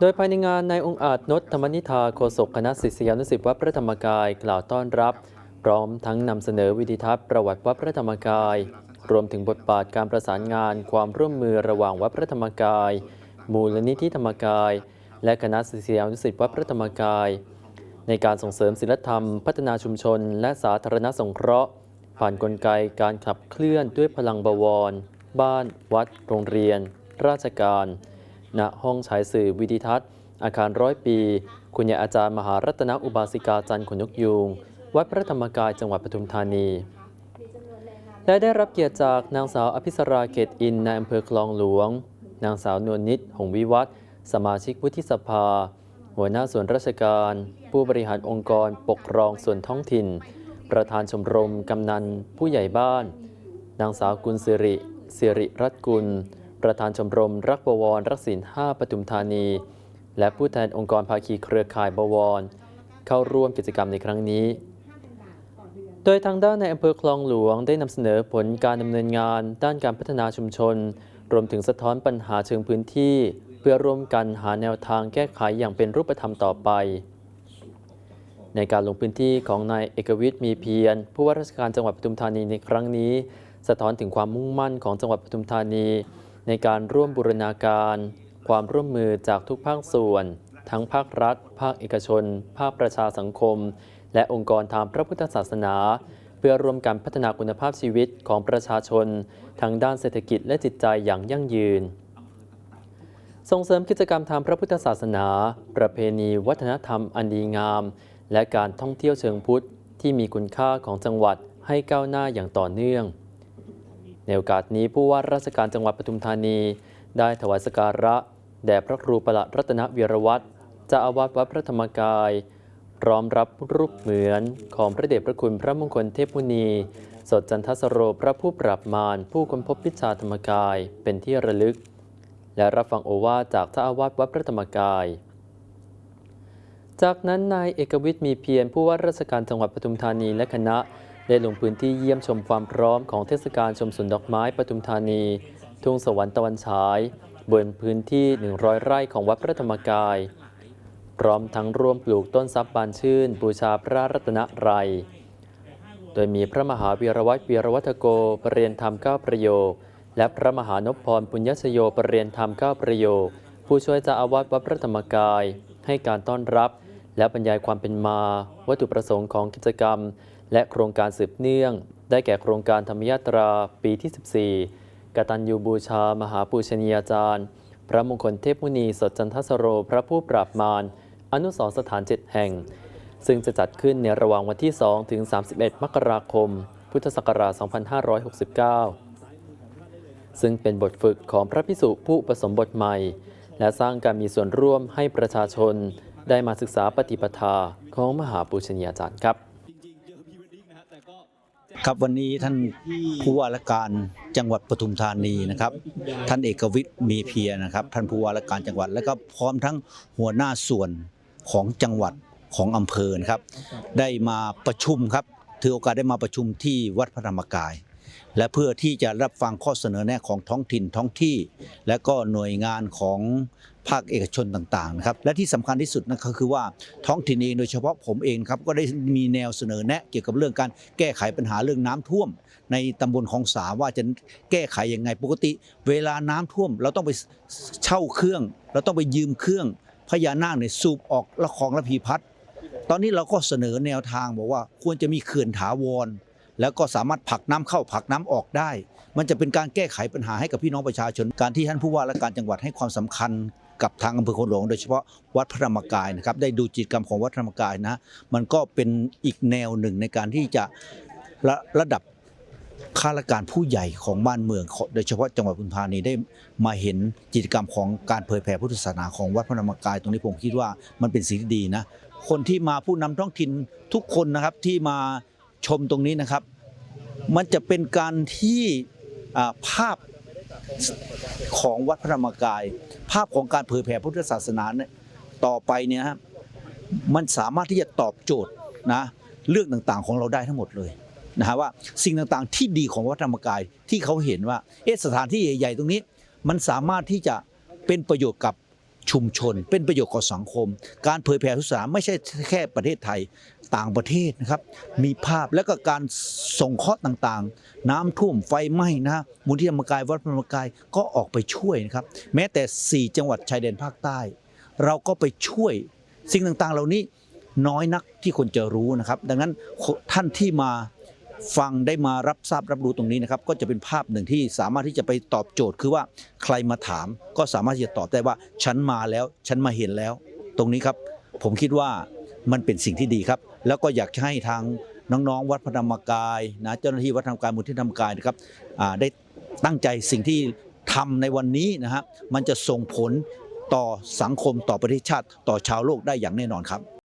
โดยภายในงานนายองค์อาจนดธรรมนิธาโฆษกคณะศิษยานุศิษย์วัดพระธรรมกายกล่าวต้อนรับ พร้อมทั้งนำเสนอวิดีทัศน์ประวัติวัดพระธรรมกาย รวมถึงบทบาทการประสานงานความร่วมมือระหว่างวัดพระธรรมกาย มูลนิธิธรรมกาย และคณะศิษยานุศิษย์วัดพระธรรมกาย ในการส่งเสริมศิลธรรม พัฒนาชุมชน และสาธารณสงเคราะห์ ผ่านนกลไกการขับเคลื่อนด้วยพลังบวร บ้าน วัด โรงเรียน ราชการ ณห้องฉายสื่อวิดิทัศน์ อาคารร้อยปี คุณยายอาจารย์มหารัตนอุบาสิกาจันทร์ขนยกยูงวัดพระธรรมกายจังหวัดปทุมธานี และได้รับเกียรติจากนางสาวอภิสราเกตอินในอำเภอคลองหลวง นางสาวนวลนิดหงวิวัฒสมาชิกวุฒิสภา หัวหน้าส่วนราชการ ผู้บริหารองค์กรปกครองส่วนท้องถิ่น ประธานชมรมกำนัน ผู้ใหญ่บ้าน นางสาวกุลสิริสิริรัตน์กุล ประธานชมรมรักบวร รักศีลห้าปทุมธานี และผู้แทนองค์กรภาคีเครือข่ายบวร เข้าร่วมกิจกรรมในครั้งนี้ โดยทางด้านในอำเภอคลองหลวงได้นำเสนอผลการดำเนินงาน ด้านการพัฒนาชุมชน รวมถึงสะท้อนปัญหาเชิงพื้นที่ เพื่อร่วมกันหาแนวทางแก้ไขอย่างเป็นรูปธรรมต่อไปในการลงพื้นที่ของนายเอกวิทย์มีเพียร ผู้ว่าราชการจังหวัดปทุมธานีในครั้งนี้ สะท้อนถึงความมุ่งมั่นของจังหวัดปทุมธานี ในการร่วมบูรณาการ ความร่วมมือจากทุกภาคส่วน ทั้งภาครัฐ ภาคเอกชน ภาคประชาสังคม และองค์กรทางพระพุทธศาสนา เพื่อร่วมกันพัฒนาคุณภาพชีวิตของประชาชนทั้งด้านเศรษฐกิจและจิตใจอย่างยั่งยืน ส่งเสริมกิจกรรมทางพระพุทธศาสนา ประเพณีวัฒนธรรมอันดีงาม และการท่องเที่ยวเชิงพุทธที่มีคุณค่าของจังหวัดให้ก้าวหน้าอย่างต่อเนื่อง ในโอกาสนี้ผู้ว่าราชการจังหวัดปทุมธานี ได้ถวายสการะ แด่พระครูประหลัดรัตนวีรวัตรเจ้าอาวาสวัดพระธรรมกาย พร้อมรับรูปเหมือนของพระเดชพระคุณพระมงคลเทพมุนี สดจันทสโรพระผู้ปราบมารผู้ค้นพบวิชาธรรมกายเป็นที่ระลึก และรับฟังโอวาจากเจ้าอาวาสวัดพระธรรมกาย จากนั้นนายเอกวิทย์มีเพียรผู้ว่าราชการจังหวัดปทุมธานีและคณะ ได้ลงพื้นที่เยี่ยมชมความพร้อมของเทศกาลชมสวนดอกไม้ปทุมธานี ทุ่งสวรรค์ตะวันฉาย บนพื้นที่ 100 ไร่ของวัดพระธรรมกาย พร้อมทั้งร่วมปลูกต้นซับบานชื่น บูชาพระรัตนไรยโดยมีพระมหาวีรวัตรวีรวัฒโกปรเรียนธรรมเก้าประโยค และพระมหานพพรปุญญชโยปรเรียนธรรมเก้าประโยค ผู้ช่วยเจ้าอาวาสวัดพระธรรมกาย ให้การต้อนรับ และบรรยายความเป็นมา วัตถุประสงค์ของกิจกรรม และโครงการสืบเนื่อง ได้แก่โครงการธรรมยาตราปีที่ 14 กตัญญูบูชา มหาปูชนียาจารย์ พระมงคลเทพมุนีสดจันทสโร พระผู้ปราบมาร อนุสรสถานเจ็ดแห่ง ซึ่งจะจัดขึ้นในระหว่างวันที่ 2 ถึง 31 มกราคม พุทธศักราช 2569 ซึ่งเป็นบทฝึกของพระพิสุผู้อุปสมบทใหม่ และสร้างการมีส่วนร่วมให้ประชาชน ได้มาศึกษาปฏิปทาของมหาปูชนียาจารย์ครับครับวันนี้ท่านผู้ว่าราชการจังหวัดปทุมธานีนะครับ ท่านเอกวิทย์มีเพียนะครับ ท่านผู้ว่าราชการจังหวัด และก็พร้อมทั้งหัวหน้าส่วนของจังหวัดของอำเภอนะครับ ได้มาประชุมครับถือโอกาสได้มาประชุมที่วัดพระธรรมกาย และเพื่อที่จะรับฟังข้อเสนอแนะของท้องถิ่นท้องที่ และก็หน่วยงานของภาคเอกชนต่างๆนะครับและที่สำคัญที่สุดนั่นก็คือว่าท้องถิ่นเองโดยเฉพาะผมเองครับก็ได้มีแนวเสนอแนะเกี่ยวกับเรื่องการแก้ไขปัญหาเรื่องน้ำท่วม ในตำบลคลองสาว่าจะแก้ไขยังไงปกติ เวลาน้ำท่วม เราต้องไปเช่าเครื่อง เราต้องไปยืมเครื่องพญานาคเนี่ยสูบออกละคลองระพีพัฒน์ตอนนี้เราก็เสนอแนวทางบอกว่าควรจะมีเขื่อนถาวร แล้วก็สามารถผลักน้ำเข้าผลักน้ำออกได้ มันจะเป็นการแก้ไขปัญหาให้กับพี่น้องประชาชน การที่ท่านผู้ว่าและการจังหวัดให้ความสำคัญกับทางอำเภอโคงหลวงโดยเฉพาะวัดพระธรรมกายนะครับได้ดูจิตกรรมของวัดพระธรรมกายนะมันก็เป็นอีกแนวหนึ่งในการที่จะระระดับข้าราชการผู้ใหญ่ของบ้านเมือง โดยเฉพาะจังหวัดปทุมธานีได้มาเห็นกิจกรรมของการเผยแผ่พุทธศาสนาของวัดพระธรรมกาย ตรงนี้ผมคิดว่ามันเป็นสิ่งที่ดีนะคนที่มาผู้นำท้องถิ่นทุกคนนะครับที่มาชมตรงนี้นะครับ มันจะเป็นการที่ภาพของวัดพระธรรมกาย ภาพของการเผยแผ่พุทธศาสนาเนี่ยต่อไปเนี่ยนะครับมันสามารถที่จะตอบโจทย์นะเรื่องต่างๆของเราได้ทั้งหมดเลยนะฮะว่าสิ่งต่างๆที่ดีของวัดธรรมกายที่เขาเห็นว่าเอสถานที่ใหญ่ๆตรงนี้ มันสามารถที่จะเป็นประโยชน์กับชุมชน เป็นประโยชน์กับสังคม การเผยแผ่พุทธศาสนาไม่ใช่แค่ประเทศไทย ต่างประเทศนะครับ มีภาพแล้วก็การส่งเคราะห์ต่างๆ น้ำท่วมไฟไหม้นะฮะมูลที่ธรรมกายวัดพระธรรมกายก็ออกไปช่วยนะครับ แม้แต่ 4 จังหวัดชายแดนภาคใต้ เราก็ไปช่วย สิ่งต่างๆ เหล่านี้น้อยนักที่คนจะรู้นะครับ ดังนั้นท่านที่มาฟังได้มารับทราบรับรู้ตรงนี้นะครับ ก็จะเป็นภาพหนึ่งที่สามารถที่จะไปตอบโจทย์คือว่าใครมาถามก็สามารถที่จะตอบได้ว่าฉันมาแล้วฉันมาเห็นแล้ว ตรงนี้ครับ ผมคิดว่า มันเป็นสิ่งที่ดีครับ แล้วก็อยากให้ทางน้องๆ วัดพระธรรมกายนะเจ้าหน้าที่วัดธรรมกายมูลที่ธรรมกายนะครับได้ตั้งใจสิ่งที่ทำในวันนี้นะฮะมันจะส่งผลต่อสังคมต่อประเทศชาติต่อชาวโลกได้อย่างแน่นอนครับ